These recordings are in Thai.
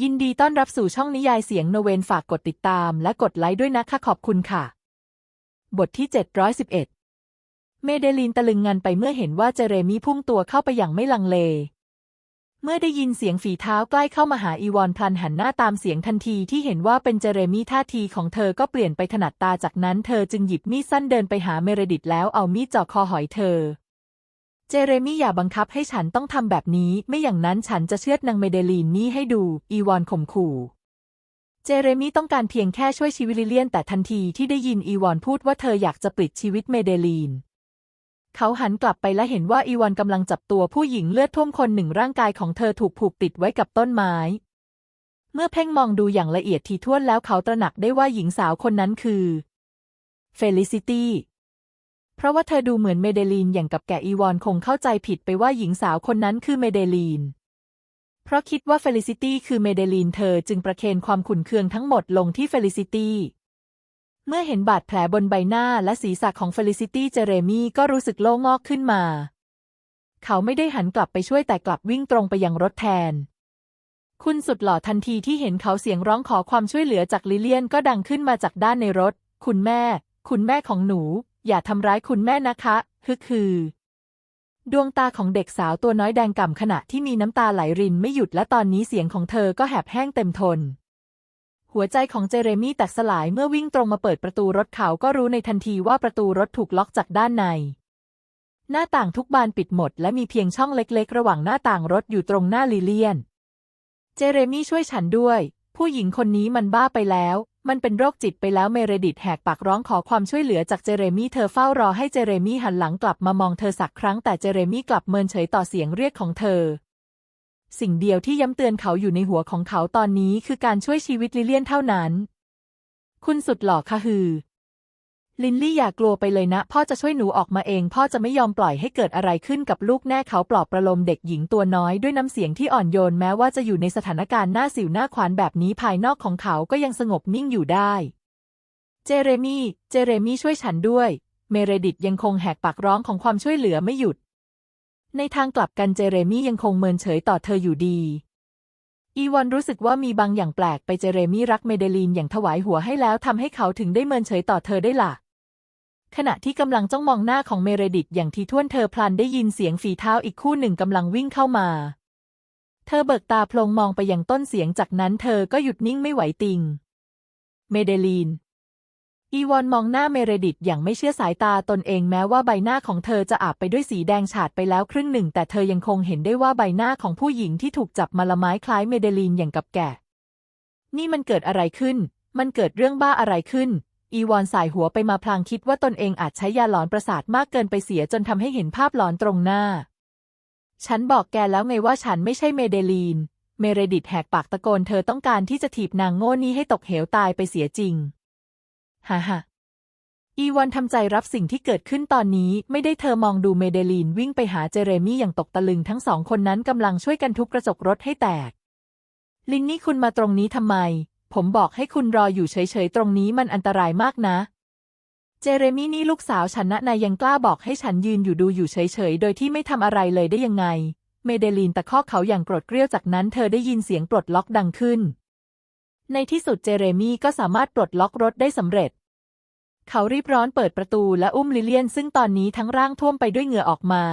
ยินดีต้อนรับสู่ช่องนิยายเสียงโนเวนฝากกดติดตามและกดไลค์ด้วยนะคะขอบคุณค่ะ บทที่ 711 เมเดลีนตะลึงงันไปเมื่อเห็นว่าเจเรมีพุ่งตัวเข้าไปอย่างไม่ลังเล เมื่อได้ยินเสียงฝีเท้าใกล้เข้ามาหาอีวอนพลันหันหน้าตามเสียงทันทีที่เห็นว่าเป็นเจเรมีท่าทีของเธอก็เปลี่ยนไปถนัดตาจากนั้นเธอจึงหยิบมีดสั้นเดินไปหาเมเรดิตแล้วเอามีดจ่อคอหอยเธอ เจเรมี่อย่าบังคับให้ฉันต้องทำแบบนี้ ไม่อย่างนั้นฉันจะเชือดนางเมเดลีนนี่ให้ดู อีวอนข่มขู่ เจเรมี่ต้องการเพียงแค่ช่วยชีวิตลิเลียน แต่ทันทีที่ได้ยินอีวอนพูดว่าเธออยากจะปลิดชีวิตเมเดลีน เขาหันกลับไปและเห็นว่าอีวอนกำลังจับตัวผู้หญิงเลือดท่วมคนหนึ่งร่างกายของเธอถูกผูกติดไว้กับต้นไม้ เมื่อเพ่งมองดูอย่างละเอียดทีท่วนแล้วเขาตระหนักได้ว่าหญิงสาวคนนั้นคือเฟลิซิตี้ เพราะว่าเธอดูเหมือนเมเดลีนอย่างกับแกอีวอนคงเข้าใจผิดไปว่าหญิงสาวคนนั้นคือเมเดลีน เพราะคิดว่าเฟลิซิตี้คือเมเดลีนเธอจึงประเคนความขุ่นเคืองทั้งหมดลงที่เฟลิซิตี้เมื่อเห็นบาดแผลบนใบหน้าและศีรษะของเฟลิซิตี้เจเรมี่ก็รู้สึกโล่งอกขึ้นมา เขาไม่ได้หันกลับไปช่วยแต่กลับวิ่งตรงไปยังรถแทน คุณสุดหล่อทันทีที่เห็นเขาเสียงร้องขอความช่วยเหลือจากลิเลียนก็ดังขึ้นมาจากด้านในรถ คุณแม่ คุณแม่ของหนู อย่าทำร้ายคุณแม่นะคะฮึคือ ดวงตาของเด็กสาวตัวน้อยแดงก่ำขณะที่มีน้ำตาไหลรินไม่หยุดและตอนนี้เสียงของเธอก็แหบแห้งเต็มทน หัวใจของเจเรมี่แตกสลายเมื่อวิ่งตรงมาเปิดประตูรถเขาก็รู้ในทันทีว่าประตูรถถูกล็อกจากด้านใน หน้าต่างทุกบานปิดหมด และมีเพียงช่องเล็กๆ ระหว่างหน้าต่างรถอยู่ตรงหน้าลิเลียน เจเรมี่ช่วยฉันด้วย ผู้หญิงคนนี้มันบ้าไปแล้ว มันเป็นโรคจิตไปแล้วเมเรดิตแหกปากร้องขอความช่วยเหลือจากเจเรมี่เธอเฝ้ารอให้เจเรมี่หันหลังกลับมามองเธอสักครั้งแต่เจเรมี่กลับเมินเฉยต่อเสียงเรียกของเธอ สิ่งเดียวที่ย้ำเตือนเขาอยู่ในหัวของเขาตอนนี้คือการช่วยชีวิตลิเลียนเท่านั้น คุณสุดหล่อค่ะฮือ ลินลี่อย่ากลัวไปเลยนะ พ่อจะช่วยหนูออกมาเอง พ่อจะไม่ยอมปล่อยให้เกิดอะไรขึ้นกับลูกแน่เขาปลอบประโลมเด็กหญิงตัวน้อยด้วยน้ำเสียงที่อ่อนโยนแม้ว่าจะอยู่ในสถานการณ์หน้าสิวหน้าขวานแบบนี้ภายนอกของเขาก็ยังสงบนิ่งอยู่ได้ เจเรมี่ เจเรมี่ช่วยฉันด้วย เมเรดิตยังคงแหกปากร้องของความช่วยเหลือไม่หยุด ในทางกลับกันเจเรมี่ยังคงเมินเฉยต่อเธออยู่ดี อีวอนรู้สึกว่ามีบางอย่างแปลกไปเจเรมี่รักเมเดลีนอย่างถวายหัวให้แล้วทำให้เขาถึงได้เมินเฉยต่อเธอได้ล่ะ ขณะที่กำลังจ้องมองหน้าของเมเรดิตอย่างทีท่วนเธอพลันได้ยินเสียงฝีเท้าอีกคู่หนึ่งกำลังวิ่งเข้ามา เธอเบิกตาพลงมองไปยังต้นเสียงจากนั้นเธอก็หยุดนิ่งไม่ไหวติง เมเดลีน อีวอนมองหน้าเมเรดิตอย่างไม่เชื่อสายตาตนเองแม้ว่าใบหน้าของเธอจะอาบไปด้วยสีแดงฉาดไปแล้วครึ่งหนึ่ง แต่เธอยังคงเห็นได้ว่าใบหน้าของผู้หญิงที่ถูกจับมาละไม้คล้ายเมเดลีนอย่างกับแกะนี่มันเกิดอะไรขึ้น มันเกิดเรื่องบ้าอะไรขึ้น อีวอนสายหัวไปมาพลางคิดว่าตนเองอาจใช้ยาหลอนประสาทมากเกินไปเสียจนทำให้เห็นภาพหลอนตรงหน้า ฉันบอกแกแล้วไงว่าฉันไม่ใช่เมเดลีน เมเรดิตแหกปากตะโกนเธอต้องการที่จะถีบนางโง่นี้ให้ตกเหวตายไปเสียจริง ฮ่าฮ่าอีวอนทำใจรับสิ่งที่เกิดขึ้นตอนนี้ไม่ได้เธอมองดูเมเดลีนวิ่งไปหาเจเรมี่อย่างตกตะลึงทั้งสองคนนั้นกำลังช่วยกันทุบกระจกรถให้แตก ลินนี่คุณมาตรงนี้ทำไม ผมบอกให้คุณรออยู่เฉยๆ ตรงนี้มันอันตรายมากนะ เจเรมี่นี่ลูกสาวฉันนะนายยังกล้าบอกให้ฉันยืนอยู่ดูอยู่เฉยๆ โดยที่ไม่ทำอะไรเลยได้ยังไง เมเดลีนตะคอกเขาอย่างโกรธเกรี้ยวจากนั้นเธอได้ยินเสียงปลดล็อกดังขึ้น ในที่สุดเจเรมี่ก็สามารถปลดล็อกรถได้สำเร็จ เขารีบร้อนเปิดประตูและอุ้มลิเลียน ซึ่งตอนนี้ทั้งร่างท่วมไปด้วยเหงื่อออกมา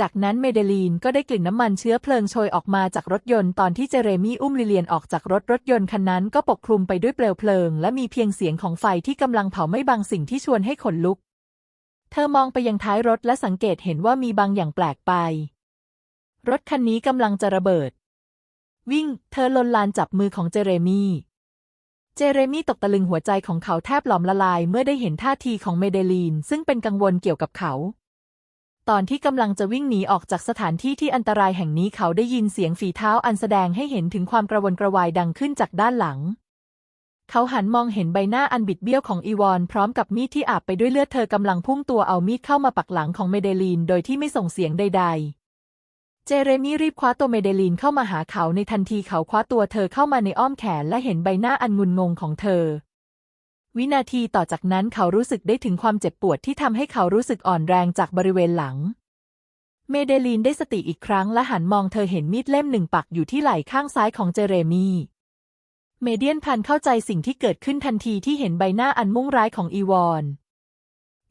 จากนั้นเมเดลีนก็ได้กลิ่นน้ำมันเชื้อเพลิงโชยออกมาจากรถยนต์ตอนที่เจเรมี่อุ้มลิเลียนออกจากรถรถยนต์คันนั้นก็ปกคลุมไปด้วยเปลวเพลิง และมีเพียงเสียงของไฟที่กำลังเผาไม่บางสิ่งที่ชวนให้ขนลุก เธอมองไปยังท้ายรถและสังเกตเห็นว่ามีบางอย่างแปลกไป รถคันนี้กำลังจะระเบิด วิ่ง เธอลนลานจับมือของเจเรมี่เจเรมี่ตกตะลึงหัวใจของเขาแทบหลอมละลายเมื่อได้เห็นท่าทีของเมเดลีน ซึ่งเป็นกังวลเกี่ยวกับเขา ตอนที่กำลังจะวิ่งหนีออกจากสถานที่ที่อันตรายแห่งนี้เขาได้ยินเสียงฝีเท้าอันแสดงให้เห็นถึงความกระวนกระวายดังขึ้นจากด้านหลัง เขาหันมองเห็นใบหน้าอันบิดเบี้ยวของอีวอน พร้อมกับมีดที่อาบไปด้วยเลือดเธอกำลังพุ่งตัวเอามีดเข้ามาปักหลังของเมเดลีน โดยที่ไม่ส่งเสียงใดๆ เจเรมี่รีบคว้าตัวเมเดลีนเข้ามาหาเขาในทันทีเขาคว้าตัวเธอเข้ามาในอ้อมแขนและเห็นใบหน้าอันงุนงงของเธอ วินาทีต่อจากนั้นเขารู้สึกได้ถึงความเจ็บปวดที่ทำให้เขารู้สึกอ่อนแรงจากบริเวณหลัง เมเดลีนได้สติอีกครั้งและหันมองเธอเห็นมีดเล่มหนึ่งปักอยู่ที่ไหล่ข้างซ้ายของเจเรมีเมเดียนพันเข้าใจสิ่งที่เกิดขึ้นทันทีที่เห็นใบหน้าอันมุ่งร้ายของอีวอน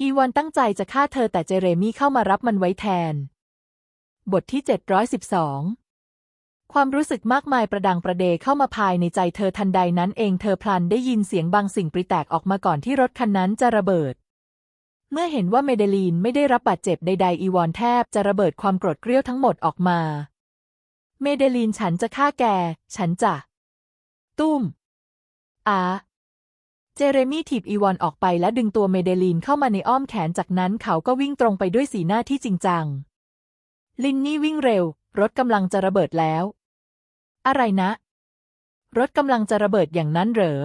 อีวอนตั้งใจจะฆ่าเธอแต่เจเรมีเข้ามารับมันไว้แทน บทที่ 712 ความรู้สึกมากมายประดังประเดเข้ามาภายในใจเธอทันใดนั้นเองเธอพลันได้ยินเสียงบางสิ่งปริแตกออกมาก่อนที่รถคันนั้นจะระเบิด เมื่อเห็นว่าเมเดลีนไม่ได้รับบาดเจ็บใด ๆ อีวอนแทบจะระเบิดความโกรธเกรี้ยวทั้งหมดออกมา เมเดลีนฉันจะฆ่าแก ฉันจะ ตุ้มอาเจเรมี่ถีบอีวอนออกไปและดึงตัวเมเดลีนเข้ามาในอ้อมแขนจากนั้นเขาก็วิ่งตรงไปด้วยสีหน้าที่จริงจัง ลินนี่วิ่งเร็ว รถกำลังจะระเบิดแล้ว อะไรนะ รถกำลังจะระเบิดอย่างนั้นเหรอ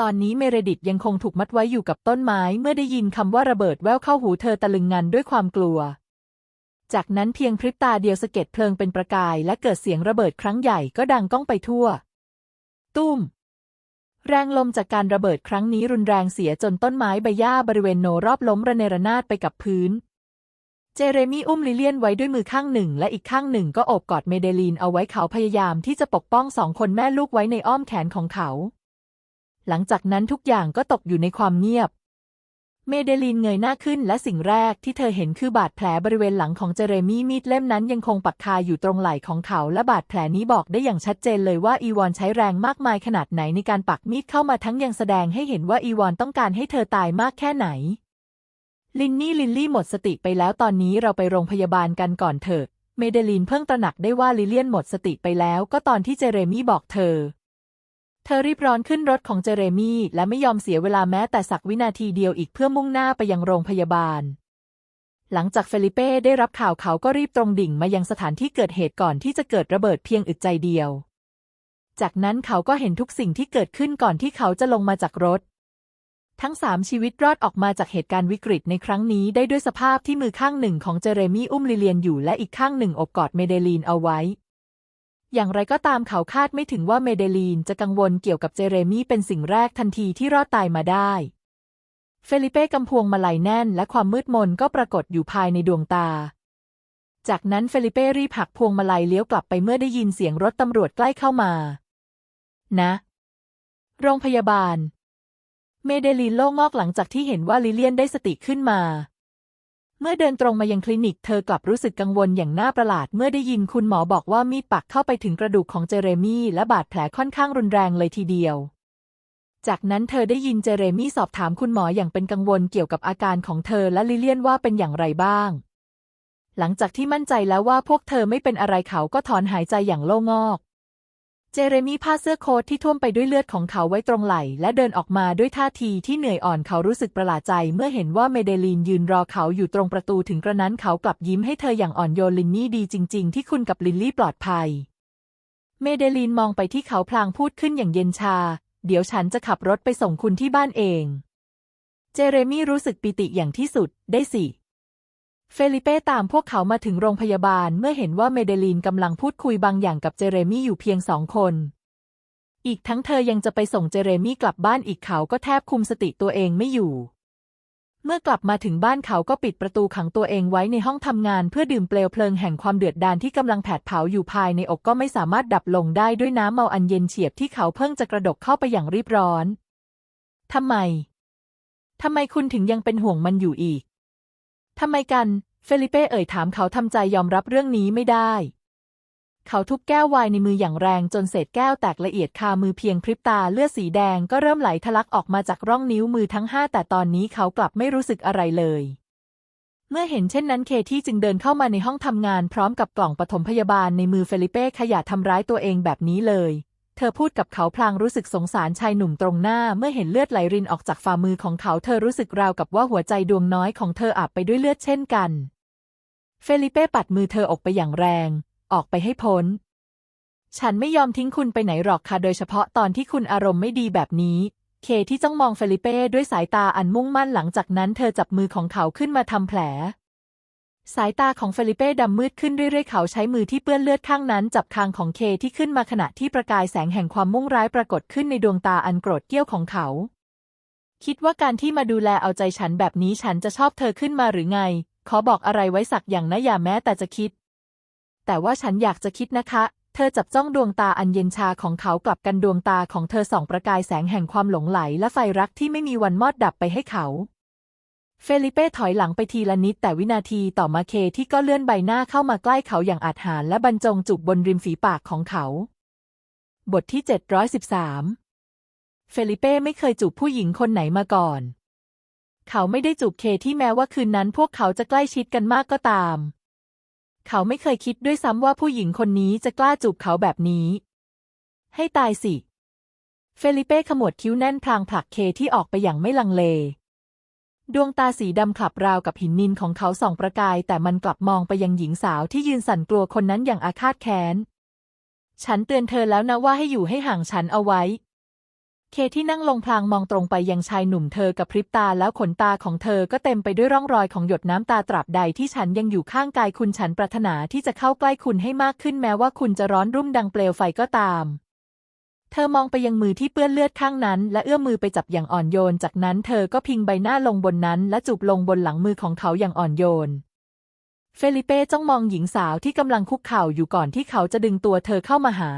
ตอนนี้เมเรดิตยังคงถูกมัดไว้อยู่กับต้นไม้เมื่อได้ยินคำว่าระเบิดแววเข้าหูเธอตะลึงงันด้วยความกลัว จากนั้นเพียงพริบตาเดียวสะเก็ดเพลิงเป็นประกายและเกิดเสียงระเบิดครั้งใหญ่ก็ดังก้องไปทั่ว ตุ้มแรงลมจากการระเบิดครั้งนี้รุนแรงเสียจนต้นไม้ใบหญ้าบริเวณโนรอบล้มระเนระนาดไปกับพื้น เจเรมี่อุ้มลิเลียนไว้ด้วยมือข้างหนึ่ง และอีกข้างหนึ่งก็โอบกอดเมเดลีนเอาไว้เขาพยายามที่จะปกป้องสองคนแม่ลูกไว้ในอ้อมแขนของเขา หลังจากนั้นทุกอย่างก็ตกอยู่ในความเงียบ เมเดลีนเงยหน้าขึ้นและสิ่งแรกที่เธอเห็นคือบาดแผลบริเวณหลังของเจเรมี่มีดเล่มนั้นยังคงปักคาอยู่ตรงไหล่ของเขา และบาดแผลนี้บอกได้อย่างชัดเจนเลยว่าอีวอนใช้แรงมากมายขนาดไหนในการปักมีดเข้ามาทั้งยังแสดงให้เห็นว่าอีวอนต้องการให้เธอตายมากแค่ไหน ลินนี่ลินลี่หมดสติไปแล้วตอนนี้เราไปโรงพยาบาลกันก่อนเถอะ เมเดลีนเพิ่งตระหนักได้ว่าลิเลียนหมดสติไปแล้วก็ตอนที่เจเรมี่บอกเธอ เธอรีบร้อนขึ้นรถของเจเรมี่และไม่ยอมเสียเวลาแม้แต่สักวินาทีเดียวอีกเพื่อมุ่งหน้าไปยังโรงพยาบาล หลังจากเฟลิเป้ได้รับข่าวเขาก็รีบตรงดิ่งมายังสถานที่เกิดเหตุก่อนที่จะเกิดระเบิดเพียงอึดใจเดียว จากนั้นเขาก็เห็นทุกสิ่งที่เกิดขึ้นก่อนที่เขาจะลงมาจากรถ ทั้งสามชีวิตรอดออกมาจากเหตุการณ์วิกฤตในครั้งนี้ได้ด้วยสภาพที่มือข้างหนึ่งของเจเรมี่อุ้มลิเลียนอยู่และอีกข้างหนึ่งอบกอดเมเดลีนเอาไว้ อย่างไรก็ตามเขาคาดไม่ถึงว่าเมเดลีนจะกังวลเกี่ยวกับเจเรมี่เป็นสิ่งแรกทันทีที่รอดตายมาได้ เฟลิเป้กำพวงมาลัยแน่นและความมืดมนก็ปรากฏอยู่ภายในดวงตา จากนั้นเฟลิเป้รีบหักพวงมาลัยเลี้ยวกลับไปเมื่อได้ยินเสียงรถตำรวจใกล้เข้ามา นะ โรงพยาบาล เมเดลีนโล่งอกหลังจากที่เห็นว่าลิเลียนได้สติขึ้นมา เมื่อเดินตรงมายังคลินิกเธอกลับรู้สึกกังวลอย่างน่าประหลาดเมื่อได้ยินคุณหมอบอกว่ามีดปักเข้าไปถึงกระดูกของเจเรมี่และบาดแผลค่อนข้างรุนแรงเลยทีเดียว จากนั้นเธอได้ยินเจเรมี่สอบถามคุณหมออย่างเป็นกังวลเกี่ยวกับอาการของเธอและลิเลียนว่าเป็นอย่างไรบ้าง หลังจากที่มั่นใจแล้วว่าพวกเธอไม่เป็นอะไรเขาก็ถอนหายใจอย่างโล่งอก เจเรมีผ้าเสื้อโค้ทที่ท่วมไปด้วยเลือดของเขาไว้ตรงไหล่และเดินออกมาด้วยท่าทีที่เหนื่อยอ่อนเขารู้สึกประหลาดใจ เมื่อเห็นว่าเมเดลีนยืนรอเขาอยู่ตรงประตูถึงกระนั้นเขากลับยิ้มให้เธออย่างอ่อนโยนลินนี่ดีจริง ๆ ที่คุณกับลินลี่ปลอดภัย เมเดลีนมองไปที่เขาพลางพูดขึ้นอย่างเย็นชา เดี๋ยวฉันจะขับรถไปส่งคุณที่บ้านเอง เจเรมี่รู้สึกปิติอย่างที่สุดได้สิ เฟลิเป้ตามพวกเขามาถึงโรงพยาบาลเมื่อเห็นว่าเมเดลีนกำลังพูดคุยบางอย่างกับเจเรมี่อยู่เพียงสองคน อีกทั้งเธอยังจะไปส่งเจเรมี่กลับบ้านอีกเขาก็แทบคุมสติตัวเองไม่อยู่ เมื่อกลับมาถึงบ้านเขาก็ปิดประตูขังตัวเองไว้ในห้องทำงานเพื่อดื่มเปลวเพลิงแห่งความเดือดดาลที่กำลังแผดเผาอยู่ภายในอกก็ไม่สามารถดับลงได้ด้วยน้ำเมาอันเย็นเฉียบที่เขาเพิ่งจะกระดกเข้าไปอย่างรีบร้อนทำไมทำไมคุณถึงยังเป็นห่วงมันอยู่อีก ทำไมกัน เฟลิเป้เอ่ยถามเขาทำใจยอมรับเรื่องนี้ไม่ได้ เขาทุบแก้วไวน์ในมืออย่างแรงจนเศษแก้วแตกละเอียดคามือเพียงพริบตาเลือดสีแดงก็เริ่มไหลทะลักออกมาจากร่องนิ้วมือทั้งห้าแต่ตอนนี้เขากลับไม่รู้สึกอะไรเลย เมื่อเห็นเช่นนั้นเคที่จึงเดินเข้ามาในห้องทำงานพร้อมกับกล่องปฐมพยาบาลในมือเฟลิเป้ขยะทำร้ายตัวเองแบบนี้เลย เธอพูดกับเขาพลางรู้สึกสงสารชายหนุ่มตรงหน้าเมื่อเห็นเลือดไหลรินออกจากฝ่ามือของเขาเธอรู้สึกราวกับว่าหัวใจดวงน้อยของเธออาบไปด้วยเลือดเช่นกัน เฟลิเป้ปัดมือเธอออกไปอย่างแรง ออกไปให้พ้น ฉันไม่ยอมทิ้งคุณไปไหนหรอกค่ะโดยเฉพาะตอนที่คุณอารมณ์ไม่ดีแบบนี้ เคที่จ้องมองเฟลิเป้ด้วยสายตาอันมุ่งมั่นหลังจากนั้นเธอจับมือของเขาขึ้นมาทำแผล สายตาของเฟลิเป้ดำมืดขึ้นเรื่อยๆ เขาใช้มือที่เปื้อนเลือดข้างนั้น จับคางของเคที่ขึ้นมาขณะที่ประกายแสงแห่งความมุ่งร้ายปรากฏขึ้นในดวงตาอันโกรธเกี้ยวของเขา คิดว่าการที่มาดูแลเอาใจฉันแบบนี้ฉันจะชอบเธอขึ้นมาหรือไง ขอบอกอะไรไว้สักอย่างนะอย่าแม้แต่จะคิด แต่ว่าฉันอยากจะคิดนะคะ เธอจับจ้องดวงตาอันเย็นชาของเขากลับกันดวงตาของเธอส่องประกายแสงแห่งความหลงไหลและไฟรักที่ไม่มีวันมอดดับไปให้เขา เฟลิเป้ถอยหลังไปทีละนิดแต่วินาทีต่อมาเคที่ก็เลื่อนใบหน้าเข้ามาใกล้เขาอย่างอาจหารและบรรจงจูบบนริมฝีปากของเขา บทที่ 713 เฟลิเป้ไม่เคยจูบผู้หญิงคนไหนมาก่อน เขาไม่ได้จูบเคที่แม้ว่าคืนนั้นพวกเขาจะใกล้ชิดกันมากก็ตาม เขาไม่เคยคิดด้วยซ้ำว่าผู้หญิงคนนี้จะกล้าจูบเขาแบบนี้ ให้ตายสิ เฟลิเป้ขมวดคิ้วแน่นพลางผลักเคที่ออกไปอย่างไม่ลังเล ดวงตาสีดำขลับราวกับหินนินของเขาส่องประกาย แต่มันกลับมองไปยังหญิงสาวที่ยืนสั่นกลัวคนนั้นอย่างอาฆาตแค้น ฉันเตือนเธอแล้วนะว่าให้อยู่ให้ห่างฉันเอาไว้ เคที่นั่งลงพลางมองตรงไปยังชายหนุ่มเธอกระพริบตาแล้วขนตาของเธอก็เต็มไปด้วยร่องรอยของหยดน้ำตาตราบใดที่ฉันยังอยู่ข้างกายคุณฉันปรารถนาที่จะเข้าใกล้คุณให้มากขึ้นแม้ว่าคุณจะร้อนรุ่มดังเปลวไฟก็ตาม เธอมองไปยังมือที่เปื้อนเลือดข้างนั้น และเอื้อมมือไปจับอย่างอ่อนโยน จากนั้นเธอก็พิงใบหน้าลงบนนั้นและจูบลงบนหลังมือของเขาอย่างอ่อนโยน เฟลิเป้จ้องมองหญิงสาวที่กำลังคุกเข่าอยู่ก่อนที่เขาจะดึงตัวเธอเข้ามาหา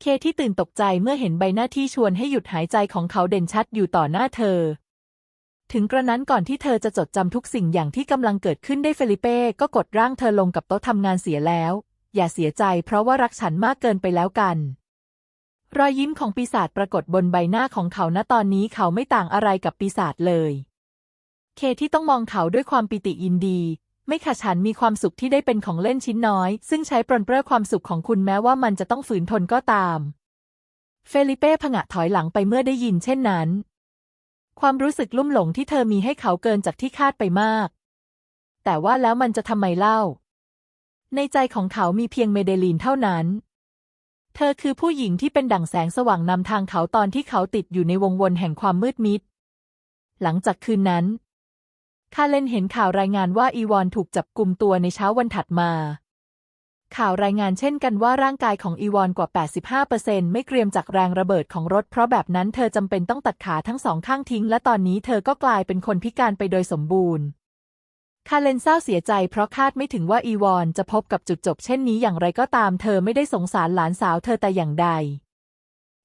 เคที่ตื่นตกใจเมื่อเห็นใบหน้าที่ชวนให้หยุดหายใจของเขาเด่นชัดอยู่ต่อหน้าเธอ ถึงกระนั้นก่อนที่เธอจะจดจำทุกสิ่งอย่างที่กำลังเกิดขึ้นได้เฟลิเป้ก็กดร่างเธอลงกับโต๊ะทำงานเสียแล้ว อย่าเสียใจเพราะว่ารักฉันมากเกินไปแล้วกัน รอยยิ้มของปีศาจปรากฏบนใบหน้าของเขาณตอนนี้เขาไม่ต่างอะไรกับปีศาจเลย เคที่ต้องมองเขาด้วยความปิติยินดี ไม่ค่ะฉันมีความสุขที่ได้เป็นของเล่นชิ้นน้อย ซึ่งใช้ปรนเปรอความสุขของคุณแม้ว่ามันจะต้องฝืนทนก็ตาม เฟลิเป้ผงะถอยหลังไปเมื่อได้ยินเช่นนั้น ความรู้สึกลุ่มหลงที่เธอมีให้เขาเกินจากที่คาดไปมาก แต่ว่าแล้วมันจะทำไมเล่า ในใจของเขามีเพียงเมเดลีนเท่านั้น เธอคือผู้หญิงที่เป็นดั่งแสงสว่างนำทางเขาตอนที่เขาติดอยู่ในวงวนแห่งความมืดมิด หลังจากคืนนั้น คาเลนเห็นข่าวรายงานว่าอีวอนถูกจับกลุ่มตัวในเช้าวันถัดมา ข่าวรายงานเช่นกันว่าร่างกายของอีวอนกว่า 85%ไม่เกรียมจากแรงระเบิดของรถ เพราะแบบนั้นเธอจำเป็นต้องตัดขาทั้งสองข้างทิ้ง และตอนนี้เธอก็กลายเป็นคนพิการไปโดยสมบูรณ์ คาเลนเศร้าเสียใจเพราะคาดไม่ถึงว่าอีวอนจะพบกับจุดจบเช่นนี้อย่างไรก็ตามเธอไม่ได้สงสารหลานสาวเธอแต่อย่างใด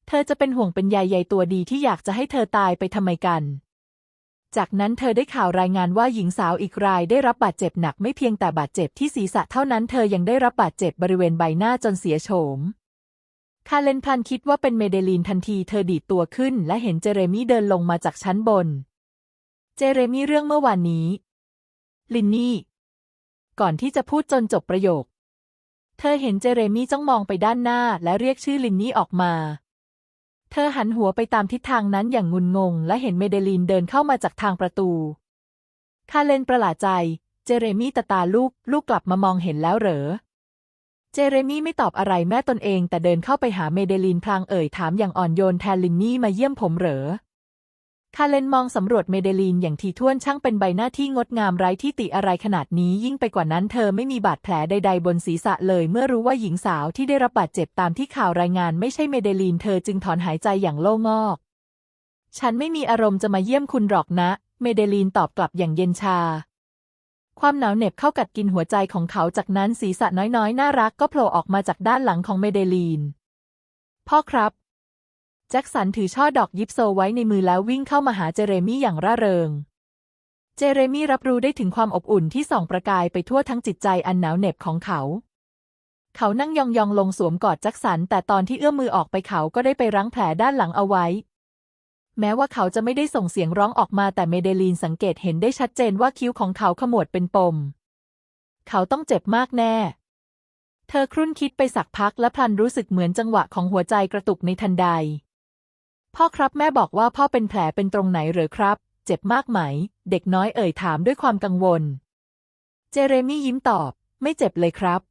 เธอจะเป็นห่วงเป็นใยใยตัวดีที่อยากจะให้เธอตายไปทำไมกัน จากนั้นเธอได้ข่าวรายงานว่าหญิงสาวอีกรายได้รับบาดเจ็บหนักไม่เพียงแต่บาดเจ็บที่ศีรษะเท่านั้นเธอยังได้รับบาดเจ็บบริเวณใบหน้าจนเสียโฉมคาเลนพันคิดว่าเป็นเมเดลีนทันทีเธอดีดตัวขึ้นและเห็นเจเรมี่เดินลงมาจากชั้นบน เจเรมี่เรื่องเมื่อวานนี้ ลินนี่ ก่อนที่จะพูดจนจบประโยค เธอเห็นเจเรมี่จ้องมองไปด้านหน้าและเรียกชื่อลินนี่ออกมา เธอหันหัวไปตามทิศทางนั้นอย่างงุนงง และเห็นเมเดลีนเดินเข้ามาจากทางประตู คาเลนประหลาดใจ เจเรมี่ตาตาลูก ลูกกลับมามองเห็นแล้วเหรอ เจเรมี่ไม่ตอบอะไรแม่ตนเอง แต่เดินเข้าไปหาเมเดลีนพลางเอ่ยถามอย่างอ่อนโยนแทนลินนี่มาเยี่ยมผมเหรอ คาเลนมองสำรวจเมเดลีนอย่างทีท่วนช่างเป็นใบหน้าที่งดงามไร้ที่ติอะไรขนาดนี้ยิ่งไปกว่านั้นเธอไม่มีบาดแผลใดๆบนศีรษะเลยเมื่อรู้ว่าหญิงสาวที่ได้รับบาดเจ็บตามที่ข่าวรายงานไม่ใช่เมเดลีนเธอจึงถอนหายใจอย่างโล่งอก ฉันไม่มีอารมณ์จะมาเยี่ยมคุณหรอกนะ เมเดลีนตอบกลับอย่างเย็นชา ความหนาวเหน็บเข้ากัดกินหัวใจของเขาจากนั้นศีรษะน้อยๆ น่ารักก็โผล่ออกมาจากด้านหลังของเมเดลีน พ่อครับ แจ็คสันถือช่อดอกยิปโซไว้ในมือแล้ววิ่งเข้ามาหาเจเรมี่อย่างร่าเริง เจเรมี่รับรู้ได้ถึงความอบอุ่นที่ส่องประกายไปทั่วทั้งจิตใจอันหนาวเหน็บของเขา เขานั่งยองๆลงสวมกอดแจ็คสัน แต่ตอนที่เอื้อมมือออกไปเขาก็ได้ไปรั้งแผลด้านหลังเอาไว้ แม้ว่าเขาจะไม่ได้ส่งเสียงร้องออกมาแต่เมเดลีนสังเกตเห็นได้ชัดเจนว่าคิ้วของเขาขมวดเป็นปม เขาต้องเจ็บมากแน่เธอครุ่นคิดไปสักพักและพลันรู้สึกเหมือนจังหวะของหัวใจกระตุกในทันใด พ่อครับแม่บอกว่าพ่อเป็นแผลเป็นตรงไหนเหรอครับ เจ็บมากไหม เด็กน้อยเอ่ยถามด้วยความกังวล เจเรมี่ยิ้มตอบ ไม่เจ็บเลยครับ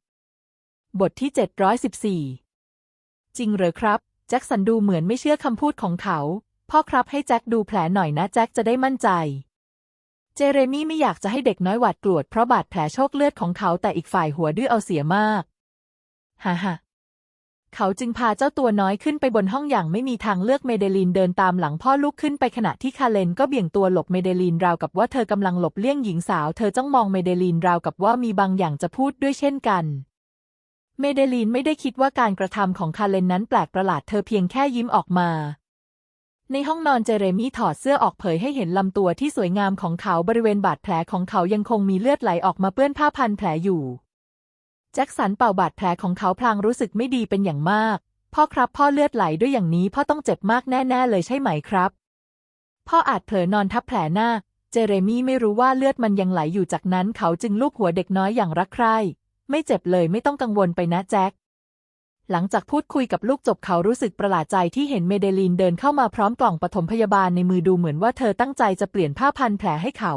บทที่ 714 จริงเหรอครับ แจ็คสันดูเหมือนไม่เชื่อคำพูดของเขา พ่อครับให้แจ็คดูแผลหน่อยนะแจ็คจะได้มั่นใจ เจเรมี่ไม่อยากจะให้เด็กน้อยหวาดกลัวเพราะบาดแผลโชคเลือดของเขาแต่อีกฝ่ายหัวดื้อเอาเสียมาก ฮ่าฮ่า เขาจึงพาเจ้าตัวน้อยขึ้นไปบนห้องอย่างไม่มีทางเลือกเมเดลีนเดินตามหลังพ่อลูกขึ้นไปขณะที่คาเลนก็เบี่ยงตัวหลบเมเดลีนราวกับว่าเธอกำลังหลบเลี่ยงหญิงสาว เธอจ้องมองเมเดลีนราวกับว่ามีบางอย่างจะพูดด้วยเช่นกัน เมเดลีนไม่ได้คิดว่าการกระทำของคาเลนนั้นแปลกประหลาดเธอเพียงแค่ยิ้มออกมาในห้องนอนเจเรมี่ถอดเสื้อออกเผยให้เห็นลำตัวที่สวยงามของเขาบริเวณบาดแผลของเขายังคงมีเลือดไหลออกมาเปื้อนผ้าพันแผลอยู่ จ็คสันเป่าบาดแผลของเขาพลางรู้สึกไม่ดีเป็นอย่างมาก พ่อครับพ่อเลือดไหลด้วยอย่างนี้พ่อต้องเจ็บมากแน่ๆเลยใช่ไหมครับ พ่ออาจเผลอนอนทับแผลหน้า เจเรมี่ไม่รู้ว่าเลือดมันยังไหลอยู่จากนั้นเขาจึงลูบหัวเด็กน้อยอย่างรักใคร่ ไม่เจ็บเลยไม่ต้องกังวลไปนะแจ็ค หลังจากพูดคุยกับลูกจบเขารู้สึกประหลาดใจที่เห็นเมเดลีนเดินเข้ามาพร้อมกล่องปฐมพยาบาลในมือดูเหมือนว่าเธอตั้งใจจะเปลี่ยนผ้าพันแผลให้เขา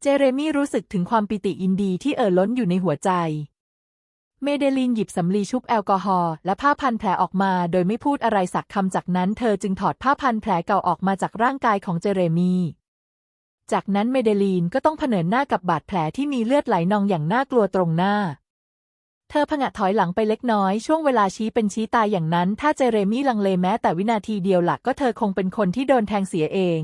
เจเรมี่รู้สึกถึงความปิติยินดีที่เอ่อล้นอยู่ในหัวใจ เมเดลีนหยิบสำลีชุบแอลกอฮอล์และผ้าพันแผลออกมาโดยไม่พูดอะไรสักคำจากนั้นเธอจึงถอดผ้าพันแผลเก่าออกมาจากร่างกายของเจเรมีจากนั้นเมเดลีนก็ต้องเผชิญหน้ากับบาดแผลที่มีเลือดไหลนองอย่างน่ากลัวตรงหน้า เธอผงะถอยหลังไปเล็กน้อยช่วงเวลาชี้เป็นชี้ตายอย่างนั้น ถ้าเจเรมี่ลังเลแม้แต่วินาทีเดียวหลักก็เธอคงเป็นคนที่โดนแทงเสียเอง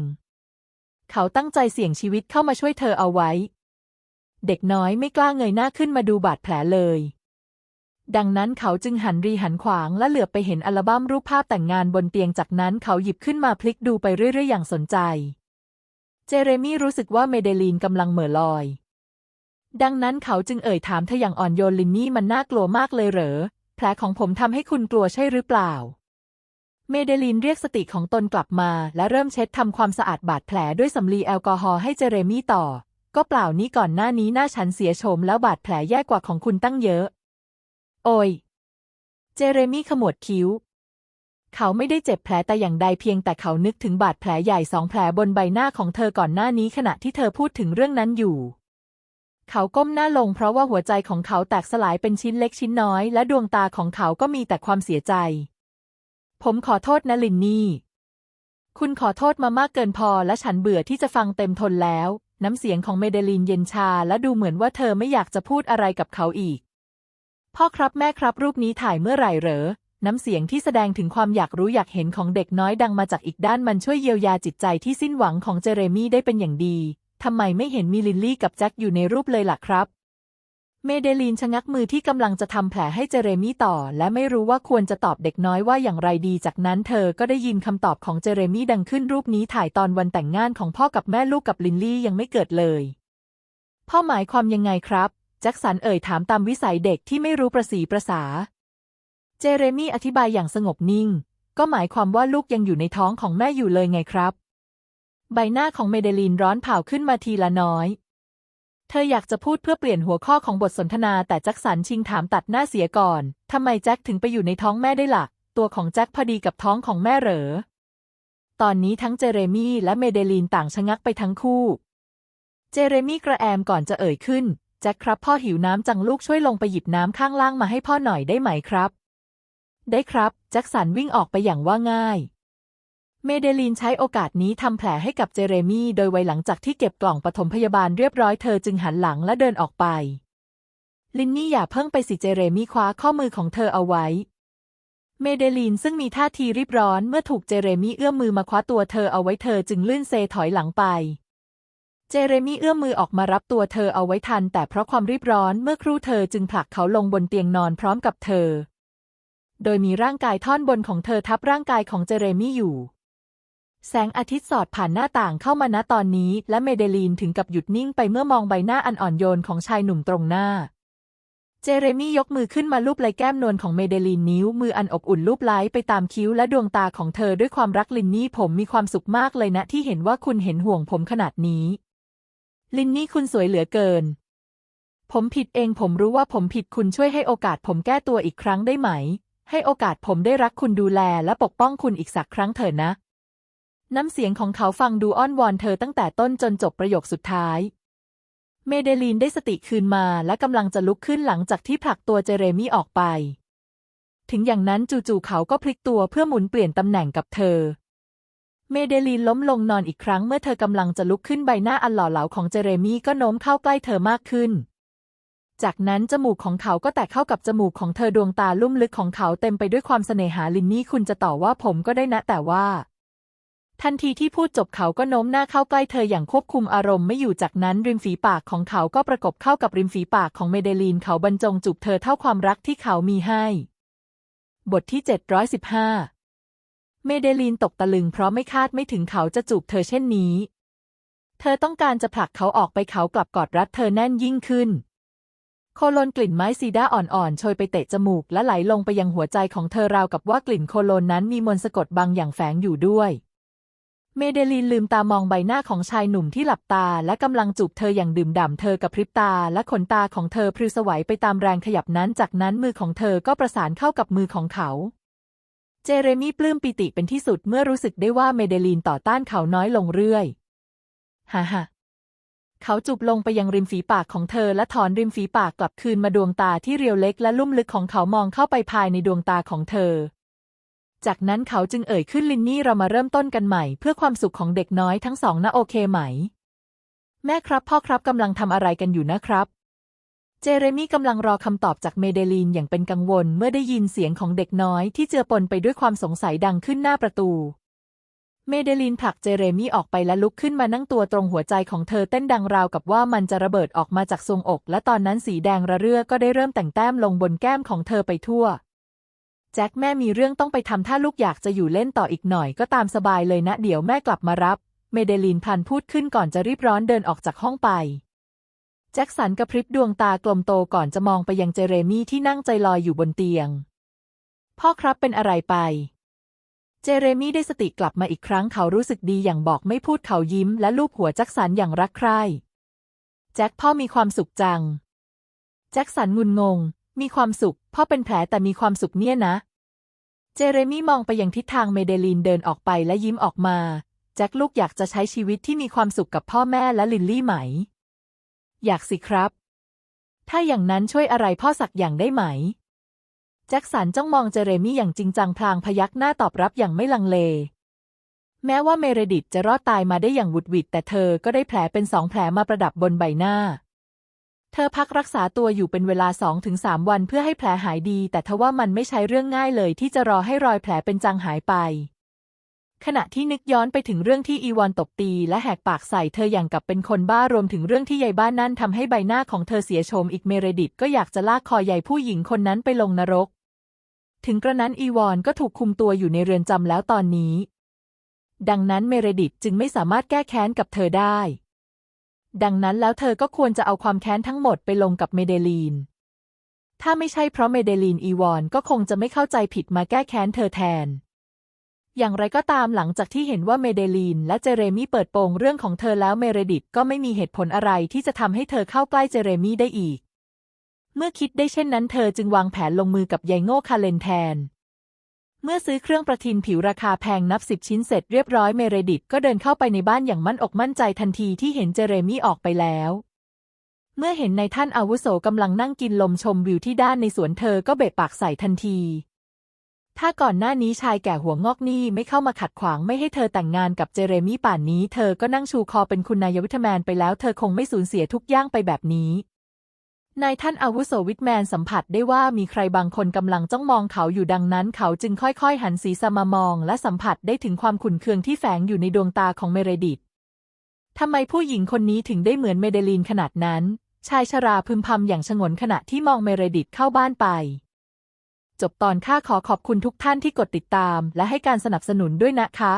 เขาตั้งใจเสี่ยงชีวิตเข้ามาช่วยเธอเอาไว้ เด็กน้อยไม่กล้าเงยหน้าขึ้นมาดูบาดแผลเลย ดังนั้นเขาจึงหันรีหันขวางและเหลือบไปเห็นอัลบั้มรูปภาพแต่งงานบนเตียงจากนั้นเขาหยิบขึ้นมาพลิกดูไปเรื่อยๆ อย่างสนใจ เจเรมี่รู้สึกว่าเมเดลีนกำลังเหม่อลอย ดังนั้นเขาจึงเอ่ยถามเธออย่างอ่อนโยนลินนี่มันน่ากลัวมากเลยเหรอ แผลของผมทำให้คุณกลัวใช่หรือเปล่า เมเดลีนเรียกสติของตนกลับมา และเริ่มเช็ดทำความสะอาดบาดแผลด้วยสำลีแอลกอฮอล์ให้เจเรมี่ต่อ ก็เปล่านี้ก่อนหน้านี้หน้าฉันเสียโฉมแล้วบาดแผลแย่กว่าของคุณตั้งเยอะ โอยเจเรมี่ขมวดคิ้ว เขาไม่ได้เจ็บแผลแต่อย่างใดเพียงแต่เขานึกถึงบาดแผลใหญ่สองแผลบนใบหน้าของเธอก่อนหน้านี้ขณะที่เธอพูดถึงเรื่องนั้นอยู่ เขาก้มหน้าลงเพราะว่าหัวใจของเขาแตกสลายเป็นชิ้นเล็กชิ้นน้อย และดวงตาของเขาก็มีแต่ความเสียใจ ผมขอโทษนะลินนี่ คุณขอโทษมามากเกินพอและฉันเบื่อที่จะฟังเต็มทนแล้ว น้ำเสียงของเมเดลินเย็นชาและดูเหมือนว่าเธอไม่อยากจะพูดอะไรกับเขาอีก พ่อครับแม่ครับรูปนี้ถ่ายเมื่อไหร่เหรอ น้ำเสียงที่แสดงถึงความอยากรู้อยากเห็นของเด็กน้อยดังมาจากอีกด้านมันช่วยเยียวยาจิตใจที่สิ้นหวังของเจเรมี่ได้เป็นอย่างดี ทำไมไม่เห็นมีลินลี่กับแจ็คอยู่ในรูปเลยล่ะครับ เมเดลีนชะงักมือที่กำลังจะทำแผลให้เจเรมี่ต่อ และไม่รู้ว่าควรจะตอบเด็กน้อยว่าอย่างไรดี จากนั้นเธอก็ได้ยินคำตอบของเจเรมี่ดังขึ้นรูปนี้ถ่ายตอนวันแต่งงานของพ่อกับแม่ลูกกับลินลี่ยังไม่เกิดเลย พ่อหมายความยังไงครับ แจ็คสันเอ่ยถามตามวิสัยเด็กที่ไม่รู้ประสีประสาเจเรมี่อธิบายอย่างสงบนิ่ง ก็หมายความว่าลูกยังอยู่ในท้องของแม่อยู่เลยไงครับ ใบหน้าของเมเดลีนร้อนเผาขึ้นมาทีละน้อย เธออยากจะพูดเพื่อเปลี่ยนหัวข้อของบทสนทนาแต่แจ็คสันชิงถามตัดหน้าเสียก่อนทำไมแจ็คถึงไปอยู่ในท้องแม่ได้ละ่ะ ตัวของแจ็คพอดีกับท้องของแม่เหรอ ตอนนี้ทั้งเจเรมี่และเมเดลีนต่างชะงักไปทั้งคู่ เจเรมี่กระแอมก่อนจะเอ่ยขึ้น แจ็คครับพ่อหิวน้ำจังลูกช่วยลงไปหยิบน้ำข้างล่างมาให้พ่อหน่อยได้ไหมครับ ได้ครับ แจ็คสันวิ่งออกไปอย่างว่าง่าย เมเดลีนใช้โอกาสนี้ทำแผลให้กับเจเรมี่โดยไวหลังจากที่เก็บกล่องปฐมพยาบาลเรียบร้อยเธอจึงหันหลังและเดินออกไป ลินนี่อย่าเพิ่งไปสิเจเรมี่คว้าข้อมือของเธอเอาไว้เมเดลีนซึ่งมีท่าทีรีบร้อนเมื่อถูกเจเรมี่เอื้อมมือมาคว้าตัวเธอเอาไว้เธอจึงลื่นเซถอยหลังไป เจเรมี่เอื้อมมือออกมารับตัวเธอเอาไว้ทัน แต่เพราะความรีบร้อนเมื่อครู่เธอจึงผลักเขาลงบนเตียงนอนพร้อมกับเธอ โดยมีร่างกายท่อนบนของเธอทับร่างกายของเจเรมี่อยู่ แสงอาทิตย์สอดผ่านหน้าต่างเข้ามาณตอนนี้ และเมเดลีนถึงกับหยุดนิ่งไปเมื่อมองใบหน้าอันอ่อนโยนของชายหนุ่มตรงหน้า เจเรมี่ยกมือขึ้นมาลูบไหล่แก้มนวลของเมเดลีนนิ้วมืออันอบอุ่นลูบไล้ไปตามคิ้วและดวงตาของเธอด้วยความรักลินนี่ผมมีความสุขมากเลยนะที่เห็นว่าคุณเห็นห่วงผมขนาดนี้ ลินนี่คุณสวยเหลือเกิน ผมผิดเองผมรู้ว่าผมผิดคุณช่วยให้โอกาสผมแก้ตัวอีกครั้งได้ไหม ให้โอกาสผมได้รักคุณดูแลและปกป้องคุณอีกสักครั้งเถอะนะ น้ำเสียงของเขาฟังดูอ้อนวอนเธอตั้งแต่ต้นจนจบประโยคสุดท้าย เมเดลีนได้สติคืนมาและกำลังจะลุกขึ้นหลังจากที่ผลักตัวเจเรมี่ออกไป ถึงอย่างนั้นจู่ๆเขาก็พลิกตัวเพื่อหมุนเปลี่ยนตำแหน่งกับเธอ เมเดลีนล้มลงนอนอีกครั้งเมื่อเธอกำลังจะลุกขึ้นใบหน้าอันหล่อเหลาของเจเรมี่ก็โน้มเข้าใกล้เธอมากขึ้น จากนั้นจมูกของเขาก็แตกเข้ากับจมูกของเธอดวงตาลุ่มลึกของเขาเต็มไปด้วยความเสน่หาลินนี่คุณจะต่อว่าผมก็ได้นะแต่ว่า ทันทีที่พูดจบเขาก็โน้มหน้าเข้าใกล้เธออย่างควบคุมอารมณ์ไม่อยู่จากนั้นริมฝีปากของเขาก็ประกบเข้ากับริมฝีปากของเมเดลีนเขาบรรจงจูบเธอเท่าความรักที่เขามีให้ บทที่ 715 เมเดลีนตกตะลึงเพราะไม่คาดไม่ถึงเขาจะจูบเธอเช่นนี้ เธอต้องการจะผลักเขาออกไปเขากลับกอดรัดเธอแน่นยิ่งขึ้น โคโลนกลิ่นไม้ซีด้าอ่อนๆโชยไปเตะจมูกและไหลลงไปยังหัวใจของเธอราวกับว่ากลิ่นโคโลนนั้นมีมนต์สะกดบางอย่างแฝงอยู่ด้วยเมเดลีนลืมตามองใบหน้าของชายหนุ่มที่หลับตาและกำลังจูบเธออย่างดื่มด่ำเธอกับพริบตาและขนตาของเธอพริ้วสวัยไปตามแรงขยับนั้น จากนั้นมือของเธอก็ประสานเข้ากับมือของเขา เจเรมี่ปลื้มปิติเป็นที่สุดเมื่อรู้สึกได้ว่าเมเดลีนต่อต้านเขาน้อยลงเรื่อยฮ่าฮ่าเขาจูบลงไปยังริมฝีปากของเธอและถอนริมฝีปากกลับคืนมาดวงตาที่เรียวเล็กและลุ่มลึกของเขามองเข้าไปภายในดวงตาของเธอ จากนั้นเขาจึงเอ่ยขึ้นลินนี่เรามาเริ่มต้นกันใหม่ เพื่อความสุขของเด็กน้อยทั้งสองนะโอเคไหม แม่ครับพ่อครับกำลังทำอะไรกันอยู่นะครับ เจเรมี่กำลังรอคำตอบจากเมเดลีนอย่างเป็นกังวลเมื่อได้ยินเสียงของเด็กน้อยที่เจือปนไปด้วยความสงสัยดังขึ้นหน้าประตู เมเดลีนผลักเจเรมี่ออกไปและลุกขึ้นมานั่งตัวตรงหัวใจของเธอเต้นดังราวกับว่ามันจะระเบิดออกมาจากทรวงอก และตอนนั้นสีแดงระเรื่อก็ได้เริ่มแต่งแต้มลงบนแก้มของเธอไปทั่ว แจ็คแม่มีเรื่องต้องไปทำถ้าลูกอยากจะอยู่เล่นต่ออีกหน่อยก็ตามสบายเลยนะเดี๋ยวแม่กลับมารับ เมเดลีนพันพูดขึ้นก่อนจะรีบร้อนเดินออกจากห้องไป แจ็คสันกระพริบดวงตากลมโตก่อนจะมองไปยังเจเรมี่ที่นั่งใจลอยอยู่บนเตียง พ่อครับเป็นอะไรไป เจเรมี่ได้สติกลับมาอีกครั้งเขารู้สึกดีอย่างบอกไม่พูดเขายิ้ม และลูบหัวแจ็คสันอย่างรักใคร่แจ็คพ่อมีความสุขจัง แจ็คสันงุนงง มีความสุข พ่อเป็นแผลแต่มีความสุขเนี่ยนะ เจเรมี่มองไปยังทิศทางเมเดลีนเดินออกไปและยิ้มออกมา แจ็คลูกอยากจะใช้ชีวิตที่มีความสุขกับพ่อแม่และลินลี่ไหม อยากสิครับ ถ้าอย่างนั้นช่วยอะไรพ่อสักอย่างได้ไหม แจ็คสันจ้องมองเจเรมี่อย่างจริงจังพลางพยักหน้าตอบรับอย่างไม่ลังเล แม้ว่าเมเรดิตจะรอดตายมาได้อย่างหวุดหวิดแต่เธอก็ได้แผลเป็นสองแผลมาประดับบนใบหน้า เธอพักรักษาตัวอยู่เป็นเวลาสองถึงสามวันเพื่อให้แผลหายดี แต่ทว่ามันไม่ใช่เรื่องง่ายเลยที่จะรอให้รอยแผลเป็นจางหายไป ขณะที่นึกย้อนไปถึงเรื่องที่อีวอนตบตี และแหกปากใส่เธออย่างกับเป็นคนบ้ารวมถึงเรื่องที่ยายบ้านนั่นทำให้ใบหน้าของเธอเสียโฉมอีกเมเรดิตก็อยากจะลากคอยายผู้หญิงคนนั้นไปลงนรก ถึงกระนั้นอีวอนก็ถูกคุมตัวอยู่ในเรือนจำแล้วตอนนี้ ดังนั้นเมเรดิตจึงไม่สามารถแก้แค้นกับเธอได้ ดังนั้นแล้วเธอก็ควรจะเอาความแค้นทั้งหมดไปลงกับเมเดลีน ถ้าไม่ใช่เพราะเมเดลีนอีวอนก็คงจะไม่เข้าใจผิดมาแก้แค้นเธอแทน อย่างไรก็ตามหลังจากที่เห็นว่าเมเดลีนและเจเรมี่เปิดโปงเรื่องของเธอแล้วเมเรดิตก็ไม่มีเหตุผลอะไรที่จะทำให้เธอเข้าใกล้เจเรมี่ได้อีก เมื่อคิดได้เช่นนั้นเธอจึงวางแผนลงมือกับยายโง่คาเลนแทน เมื่อซื้อเครื่องประทินผิวราคาแพงนับสิบชิ้นเสร็จเรียบร้อยเมเรดิตก็เดินเข้าไปในบ้านอย่างมั่นอกมั่นใจทันทีที่เห็นเจเรมี่ออกไปแล้วเมื่อเห็นนายท่านอาวุโสกำลังนั่งกินลมชมวิวที่ด้านในสวนเธอก็เบะปากใส่ทันที ถ้าก่อนหน้านี้ชายแก่หัวงอกนี่ไม่เข้ามาขัดขวางไม่ให้เธอแต่งงานกับเจเรมี่ป่านนี้ เธอก็นั่งชูคอเป็นคุณนายวิทแมนไปแล้ว เธอคงไม่สูญเสียทุกอย่างไปแบบนี้นายท่านอาวุโสวิทแมนสัมผัสได้ว่ามีใครบางคนกำลังจ้องมองเขาอยู่ดังนั้น เขาจึงค่อยๆ หันศีรษะมามอง และสัมผัสได้ถึงความขุ่นเคืองที่แฝงอยู่ในดวงตาของเมเรดิตทำไมผู้หญิงคนนี้ถึงได้เหมือนเมเดลีนขนาดนั้น ชายชราพึมพำอย่างฉงนขณะที่มองเมเรดิตเข้าบ้านไป จบตอนค่าขอขอบคุณทุกท่านที่กดติดตาม และให้การสนับสนุนด้วยนะคะ